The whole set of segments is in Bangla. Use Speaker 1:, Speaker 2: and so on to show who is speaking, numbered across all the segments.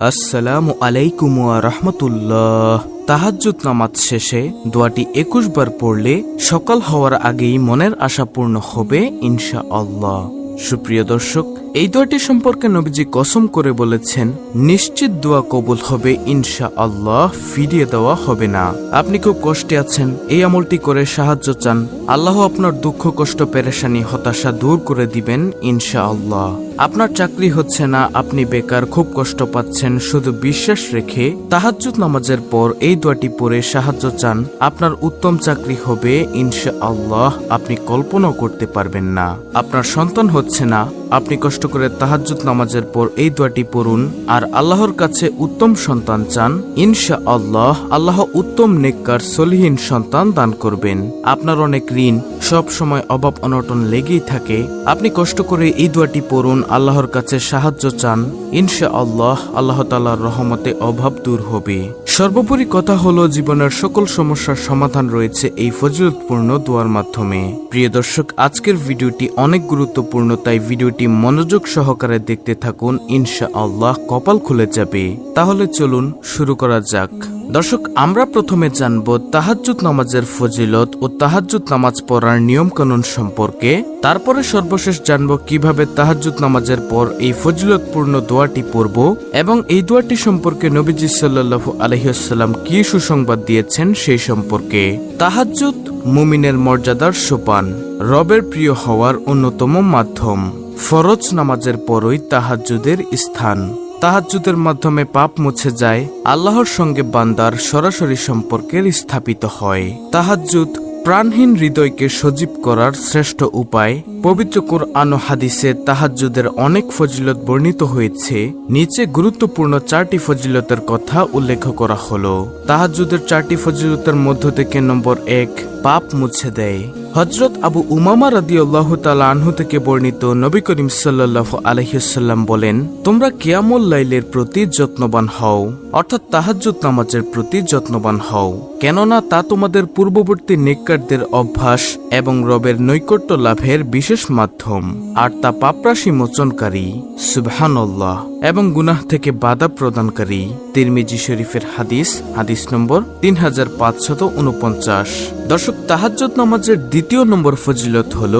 Speaker 1: আসসালামু আলাইকুম রহমতুল্লাহ। তাহাজুত নামাজ শেষে দোয়াটি একুশ বার পড়লে সকাল হওয়ার আগেই মনের আশা পূর্ণ হবে ইনশা আল্লাহ সুপ্রিয় দর্শক এই দোয়াটি সম্পর্কে নবীজি কসম করে বলেছেন, নিশ্চিত দোয়া কবুল হবে ইনশা আল্লাহ ফিরিয়ে দেওয়া হবে না। আপনি খুব কষ্টে আছেন, এই আমলটি করে সাহায্য চান, আল্লাহ আপনার দুঃখ, কষ্ট, পেরেশানি, হতাশা দূর করে দিবেন ইনশা আল্লাহ আপনার চাকরি হচ্ছে না, আপনি বেকার, খুব কষ্ট পাচ্ছেন, শুধু বিশ্বাস রেখে তাহাজ্জুদ নামাজের পর এই দোয়াটি পড়ে সাহায্য চান, আপনার উত্তম চাকরি হবে ইনশা আল্লাহ আপনি কল্পনাও করতে পারবেন না। আপনার সন্তান হচ্ছে না আপনি কষ্ট করে তাহাজ্জুদ নামাজের পর এই দোয়াটি পড়ুন, আর আল্লাহর কাছে উত্তম সন্তান চান। ইনশা আল্লাহ আল্লাহ উত্তম নেককার, সলিহীন সন্তান দান করবেন। আপনার অনেক ঋণ, সব সময় অভাব অনটন লেগেই থাকে। আপনি কষ্ট করে এই দোয়াটি পড়ুন, আল্লাহর কাছে সাহায্য চান। ইনশা আল্লাহ আল্লাহ তালার রহমতে অভাব দূর হবে। সর্বোপরি কথা হলো, জীবনের সকল সমস্যার সমাধান রয়েছে এই ফজিলতপূর্ণ দোয়ার মাধ্যমে। প্রিয় দর্শক, আজকের ভিডিওটি অনেক গুরুত্বপূর্ণ, তাই ভিডিওটি মনোযোগ সহকারে দেখতে থাকুন। ইনশা আল্লাহ কপাল খুলে যাবে। তাহলে চলুন শুরু করা যাক। দর্শক, আমরা প্রথমে জানব তাহাজ্জুদ নামাজের ফজিলত ও তাহাজ্জুদ নামাজ পড়ার নিয়ম কানুন সম্পর্কে। তারপরে সর্বশেষ জানব কীভাবে তাহাজ্জুদ নামাজের পর এই ফজিলতপূর্ণ দোয়াটি পড়ব এবং এই দোয়াটি সম্পর্কে নবীজি সাল্লাল্লাহু আলহিহাল্লাম কি সুসংবাদ দিয়েছেন সেই সম্পর্কে। তাহাজ্জুদ মুমিনের মর্যাদার সোপান, রবের প্রিয় হওয়ার অন্যতম মাধ্যম। ফরজ নামাজের পরই তাহাজ্জুদের স্থান। তাহাজ্জুদের মাধ্যমে পাপ মুছে যায়, আল্লাহর সঙ্গে বান্দার সরাসরি সম্পর্কের স্থাপিত হয়। তাহাজ্জুদ প্রাণহীন হৃদয়কে সজীব করার শ্রেষ্ঠ উপায় পবিত্র কোরআন হাদিসে তাহাজ্জুদের অনেক ফজিলত বর্ণিত হয়েছে। নিচে গুরুত্বপূর্ণ চারটি ফজিলতের কথা উল্লেখ করা হলো। তাহাজ্জুদের চারটি ফজিলতের মধ্য থেকে নম্বর এক, পাপ মুছে দেয়। হজরত আবু উমামা রাদি আল্লাহ আনহু থেকে বর্ণিত নবী করিম সাল্লাহ আলহিসাল্লাম বলেন, তোমরা কিয়ামুল লাইলের প্রতি যত্নবান হও, অর্থাৎ তাহাজ্জুদ নামাজের প্রতি যত্নবান হও। কেননা তা তোমাদের পূর্ববর্তী নিকারদের অভ্যাস এবং রবের নৈকট্য লাভের বিশেষ মাধ্যম, আর তা পাপরাশি মোচনকারী, সুবহানাল্লাহ, এবং গুনাহ থেকে বাধা প্রদানকারী, তিরমিজি শরীফের হাদিস হাদিস নম্বর তিন হাজার পাঁচশত উনপঞ্চাশ। দর্শক, তাহাজ্জুদ নামাজের দ্বিতীয় নম্বর ফজিলত হল,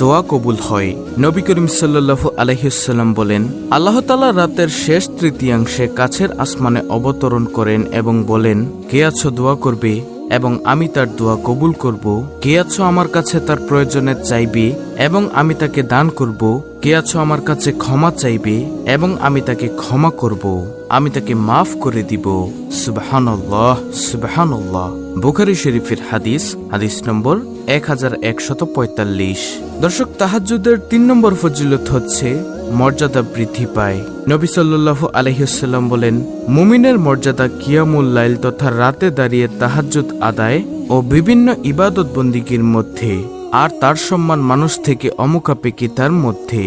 Speaker 1: দোয়া কবুল হয়। নবী করিম সাল্লাল্লাহু আলহিসাল্লাম বলেন, আল্লাহ তালা রাতের শেষ তৃতীয়াংশে কাছের আসমানে অবতরণ করেন এবং বলেন, কে আছো দোয়া করবে? এবং আমি তার দোয়া কবুল করব। কে আছো আমার কাছে তার প্রয়োজনের চাইবে এবং আমি তাকে দান করব। কে আছো আমার কাছে ক্ষমা চাইবে এবং আমি তাকে ক্ষমা করব। আমি তাকে মাফ করে দিব। সুবাহান্লাহ সুবহানাল্লাহ। বুখারি শরীফের হাদিস হাদিস নম্বর এক হাজার একশত পঁয়তাল্লিশ। দর্শক, তাহাজ্জুদের তিন নম্বর ফজিলত হচ্ছে, মর্যাদা বৃদ্ধি পায়। নবী সাল্লাল্লাহু আলহিসাল্লাম বলেন, মুমিনের মর্যাদা কিয়ামুল লাইল তথা রাতে দাঁড়িয়ে তাহাজ্জুদ আদায় ও বিভিন্ন ইবাদত বন্দিগির মধ্যে আর তার সম্মান মানুষ থেকে অমুকাপেকি তার মধ্যে।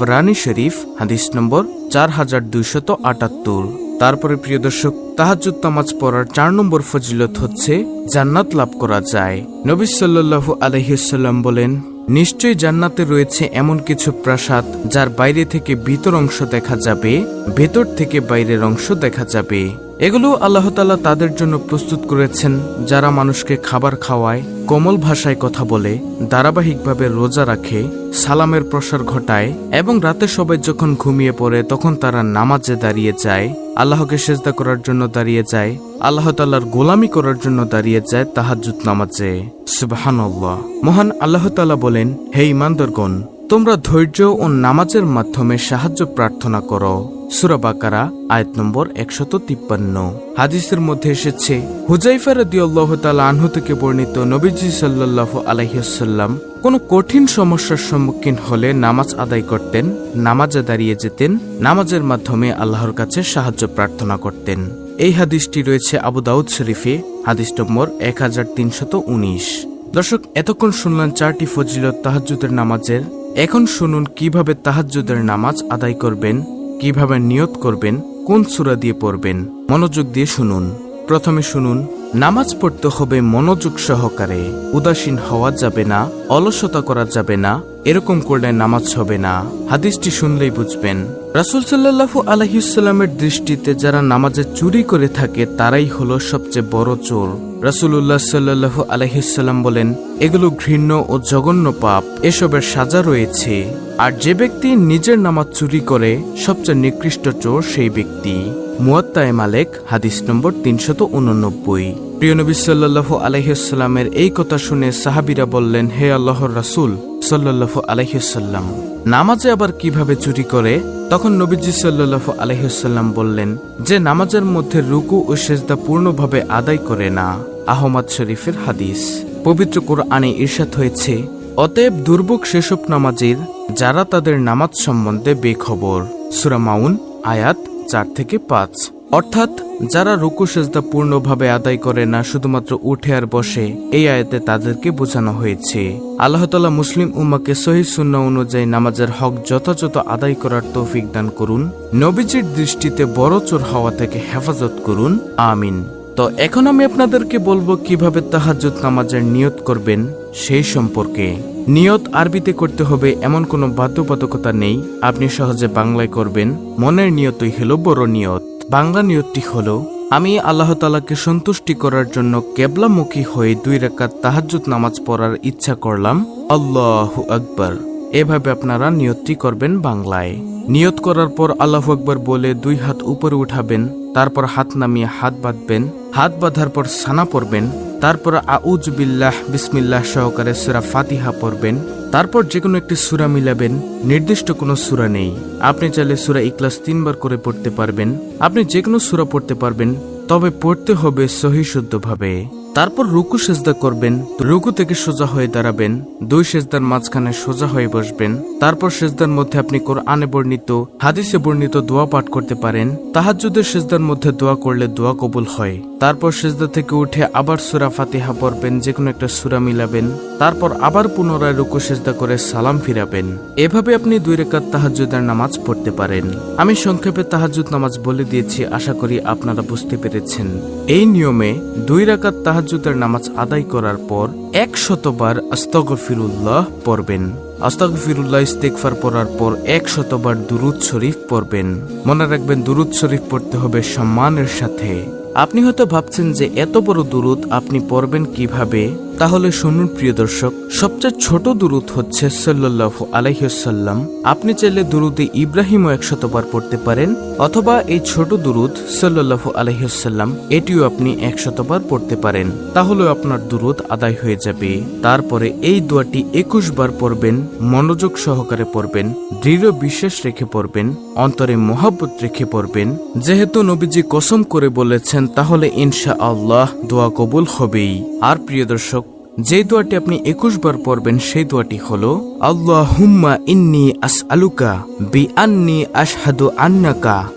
Speaker 1: রানী শরীফ, হাদিস নম্বর চার হাজার দুইশত আটাত্তর। তারপরে প্রিয় দর্শক তাহাজুদ নামাজ পড়ার চার নম্বর ফজিলত হচ্ছে জান্নাত লাভ করা যায়। নবী সাল্লু আলহিসাল্লাম বলেন, নিশ্চয়ই জান্নাতে রয়েছে এমন কিছু প্রাসাদ যার বাইরে থেকে ভিতর অংশ দেখা যাবে, ভেতর থেকে বাইরের অংশ দেখা যাবে। এগুলো আল্লাহ তালা তাদের জন্য প্রস্তুত করেছেন, যারা মানুষকে খাবার খাওয়ায়, কোমল ভাষায় কথা বলে, ধারাবাহিকভাবে রোজা রাখে, সালামের প্রসার ঘটায় এবং রাতে সবাই যখন ঘুমিয়ে পড়ে তখন তারা নামাজে দাঁড়িয়ে যায়, আল্লাহকে সেজদা করার জন্য দাঁড়িয়ে যায়, আল্লাহ তাল্লার গোলামি করার জন্য দাঁড়িয়ে যায় তাহাজুদ নামাজে। সুবাহান্লাহ মহান আল্লাহ তালা বলেন, হে ইমানদরগণ তোমরা ধৈর্য ও নামাজের মাধ্যমে সাহায্য প্রার্থনা করো। সুরাবাকারা আয়াত নম্বর একশত তিপ্পান্ন। হাদিসের মধ্যে এসেছে, হুজাইফা রদিয়াল্লাহ তালা আনহু থেকে বর্ণিত নবীজি সাল্লাহ আলাইসাল্লাম কোনো কঠিন সমস্যার সম্মুখীন হলে নামাজ আদায় করতেন, নামাজে দাঁড়িয়ে যেতেন, নামাজের মাধ্যমে আল্লাহর কাছে সাহায্য প্রার্থনা করতেন। এই হাদিসটি রয়েছে আবু দাউদ শরীফে, হাদিস নম্বর এক হাজার তিনশত উনিশ। দর্শক, এতক্ষণ শুনলেন চারটি ফজিলত তাহাজ্জুদের নামাজের। এখন শুনুন কীভাবে তাহাজ্জুদের নামাজ আদায় করবেন কীভাবে নিয়ত করবেন, কোন সুরা দিয়ে পড়বেন, মনোযোগ দিয়ে শুনুন। প্রথমে শুনুন, নামাজ পড়তে হবে মনোযোগ সহকারে। উদাসীন হওয়া যাবে না, অলসতা করা যাবে না, এরকম করলে নামাজ হবে না। হাদিসটি শুনলেই বুঝবেন। রাসুল সাল্লাহু আলহিসাল্লামের দৃষ্টিতে যারা নামাজে চুরি করে থাকে, তারাই হলো সবচেয়ে বড় চোর। রাসুল্লাহ সাল্লাহু আলহিসাল্লাম বলেন, এগুলো ঘৃণ্য ও জঘন্য পাপ। এসবের সাজা রয়েছে। আর যে ব্যক্তি নিজের নামাজ চুরি করে সবচেয়ে নিকৃষ্ট চোর সেই ব্যক্তি। মুয়াত্তায় মালেক, হাদিস নম্বর তিনশত উননব্বই। প্রিয় নবী সাল্লাহ আলহিসাল্লামের এই কথা শুনে সাহাবিরা বললেন, হে আল্লাহর রাসুল সাল্লাহ আলহিসাল্লাম নামাজে আবার কীভাবে চুরি করে? তখন নবীজি সাল্লাহ আলহিসাল্লাম বললেন, যে নামাজের মধ্যে রুকু ও সেজদা পূর্ণভাবে আদায় করে না। আহমদ শরীফের হাদিস। পবিত্র কোরআনে ঈর্ষাদ হয়েছে অতএব দুর্ভোগ সেসব নামাজের যারা তাদের নামাজ সম্বন্ধে বেখবর। সুরামাউন আয়াত চার থেকে পাঁচ। অর্থাৎ যারা রুকু, সেজদা পূর্ণভাবে আদায় করে না, শুধুমাত্র উঠে আর বসে, এই আয়াতে তাদেরকে বোঝানো হয়েছে। আল্লাহ তালা মুসলিম উম্মাকে সহি শূন্য অনুযায়ী নামাজের হক যথাযথ আদায় করার তৌফিক দান করুন। নবীজির দৃষ্টিতে বড় চোর হওয়া থেকে হেফাজত করুন। আমিন। তো এখন আমি আপনাদেরকে বলব কীভাবে তাহাজ্জুদ নামাজের নিয়ত করবেন সেই সম্পর্কে। নিয়ত আরবিতে করতে হবে, এমন কোনো বাধ্যবাধকতা নেই। আপনি সহজে বাংলায় করবেন, মনের নিয়তই হলো বড় নিয়ত। বাংলা নিয়তটি হলো, আমি আল্লাহ তালাকে সন্তুষ্টি করার জন্য কেবলামুখী হয়ে দুই রেখাত তাহাজ্জুদ নামাজ পড়ার ইচ্ছা করলাম, আল্লাহ আকবার। এভাবে আপনারা নিয়তটি করবেন বাংলায়। নিয়ত করার পর আল্লাহ আকবর বলে দুই হাত উপরে উঠাবেন, তারপর হাত নামিয়ে হাত বাঁধবেন, হাত বাঁধার পর সানা পড়বেন তারপর আউজ বিল্লাহ, বিসমিল্লাহ সহকারে সুরা ফাতিহা পড়বেন, তারপর যে কোনো একটি সুরা মিলাবেন, নির্দিষ্ট কোনো সুরা নেই। আপনি চাইলে সুরা ইকলাস তিনবার করে পড়তে পারবেন, আপনি যে কোনো সুরা পড়তে পারবেন, তবে পড়তে হবে সহি শুদ্ধভাবে। তারপর রুকু সেজদা করবেন, রুকু থেকে সোজা হয়ে দাঁড়াবেন, দুই সেজদার মাঝখানে সোজা হয়ে বসবেন। তারপর সেজদার মধ্যে আপনি কোরআনে বর্ণিত, হাদিসে বর্ণিত দোয়া পাঠ করতে পারেন। তাহাজ্জুদের সেজদার মধ্যে দোয়া করলে দোয়া কবুল হয়। তারপর সেজদা থেকে উঠে আবার সুরা ফাতিহা পড়বেন যে কোনো একটা সুরা মিলাবেন। তারপর আবার পুনরায় রুকু, সেজদা করে সালাম ফিরাবেন। এভাবে আপনি দুই রেখাত তাহাজ্জুদের নামাজ পড়তে পারেন। আমি সংক্ষেপে তাহাজ্জুদ নামাজ বলে দিয়েছি, আশা করি আপনারা বুঝতে পেরেছেন। এই নিয়মে দুই রাকাত তাহাজ্জুদের নামাজ আদায় করার পর এক শতবার আস্তগফিরুল্লাহ পড়বেন। আস্তাগফিরুল্লাহ ইস্তেকফার পড়ার পর এক শতবার দুরুদ শরীফ পড়বেন। মনে রাখবেন, দুরুদ শরীফ পড়তে হবে সম্মানের সাথে। আপনি হয়তো ভাবছেন যে এত বড় দূরত আপনি পড়বেন কীভাবে? তাহলে শুনুন প্রিয় দর্শক, সবচেয়ে ছোট দুরুদ হচ্ছে সাল্লাহ আলাইসাল্লাম আপনি চাইলে দুরুদে ইব্রাহিমও একশতবার পড়তে পারেন, অথবা এই ছোট দুরুদ সাল্লাহ আলাইসাল্লাম এটিও আপনি একশতবার পড়তে পারেন। তাহলে আপনার দুরুদ আদায় হয়ে যাবে। তারপরে এই দোয়াটি একুশ বার পড়বেন, মনোযোগ সহকারে পড়বেন, দৃঢ় বিশ্বাস রেখে পড়বেন, অন্তরে মোহাব্বত রেখে পড়বেন। যেহেতু নবীজি কসম করে বলেছেন, তাহলে ইনশা আল্লাহ দোয়া কবুল হবেই। আর প্রিয় দর্শক যে দোয়াটি আপনি একুশ বার পড়বেন, সেই দোয়াটি হল আল্লাহ হুম্মা ইন্নি আস আলুকা বি আন্নি আশহাদু আন্নাকা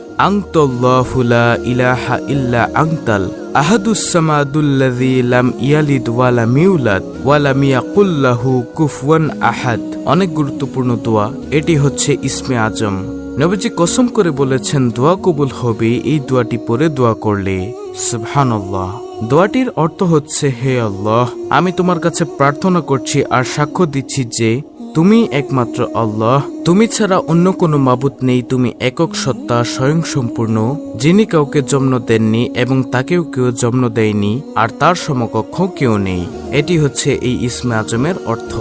Speaker 1: ইলাহা ইল্লা আংতাল আহাদ। অনেক গুরুত্বপূর্ণ দোয়া, এটি হচ্ছে ইসমে আজম। নবীজি কসম করে বলেছেন, দোয়া কবুল হবে, এই দোয়াটি পরে দোয়া করলে। সুবহানাল্লাহ। দোয়াটির অর্থ হচ্ছে, হে আল্লাহ, আমি তোমার কাছে প্রার্থনা করছি আর সাক্ষ্য দিচ্ছি যে তুমি একমাত্র আল্লাহ। তুমি ছাড়া অন্য কোনো মাবুত নেই, তুমি একক সত্তা স্বয়ং সম্পূর্ণ যিনি কাউকে জন্ম দেননি এবং তাকেও কেউ জন্ম দেয়নি, আর তার সমকক্ষ কেউ নেই। এটি হচ্ছে এই ইসমে আজমের অর্থ।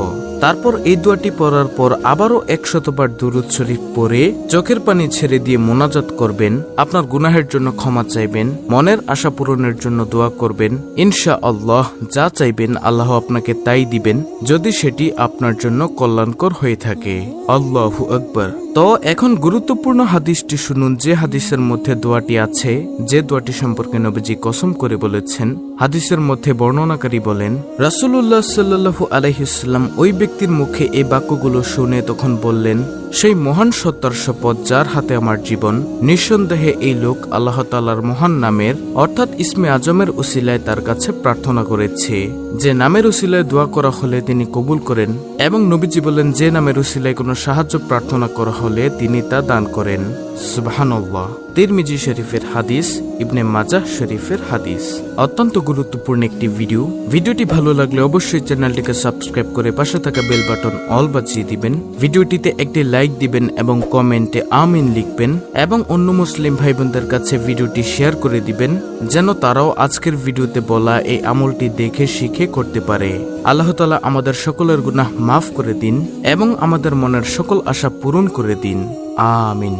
Speaker 1: তারপর এই দোয়াটি পড়ার পর আবারও একশতবার দুরুদ শরীফ পরে চোখের পানি ছেড়ে দিয়ে মোনাজাত করবেন, আপনার গুনাহের জন্য ক্ষমা চাইবেন, মনের আশা পূরণের জন্য দোয়া করবেন ইনশা আল্লাহ যা চাইবেন আল্লাহ আপনাকে তাই দিবেন, যদি সেটি আপনার জন্য কল্যাণকর হয়ে থাকে। আল্লাহু আকবর তো এখন গুরুত্বপূর্ণ হাদিসটি শুনুন, যে হাদিসের মধ্যে দোয়াটি আছে, যে দোয়াটি সম্পর্কে নবীজি কসম করে বলেছেন, হাদিসের মধ্যে বর্ণনাকারী বলেন রাসুল্লাহ সাল্লু আলহিসাল্লাম ওই ব্যক্তির মুখে এই বাক্যগুলো শুনে তখন বললেন, সেই মহান সত্তার শপথ যার হাতে আমার জীবন, নিঃসন্দেহে এই লোক আল্লাহ তালার মহান নামের, অর্থাৎ ইসমে আজমের উসিলায় তার কাছে প্রার্থনা করেছে। যে নামের উসিলায় দোয়া করা হলে তিনি কবুল করেন এবং নবীজি বলেন, যে নামের উসিলায় কোনো সাহায্য প্রার্থনা করা হলে তিনি তা দান করেন। সুবাহান্লাহ তিরমিজি শরীফের হাদিস, ইবনে মাজাহ শরীফের হাদিস। অত্যন্ত গুরুত্বপূর্ণ একটি ভিডিও। ভিডিওটি ভালো লাগলে অবশ্যই চ্যানেলটিকে সাবস্ক্রাইব করে পাশে থাকা বেল বাটন অল বাজিয়ে দিবেন। ভিডিওটিতে একটি লাইক দিবেন এবং কমেন্টে আমিন লিখবেন এবং অন্য মুসলিম ভাই বোনদের কাছে ভিডিওটি শেয়ার করে দিবেন, যেন তারাও আজকের ভিডিওতে বলা এই আমলটি দেখে শিখে করতে পারে। আল্লাহ তালা আমাদের সকলের গুনাহ মাফ করে দিন এবং আমাদের মনের সকল আশা পূরণ করে দিন। আমিন।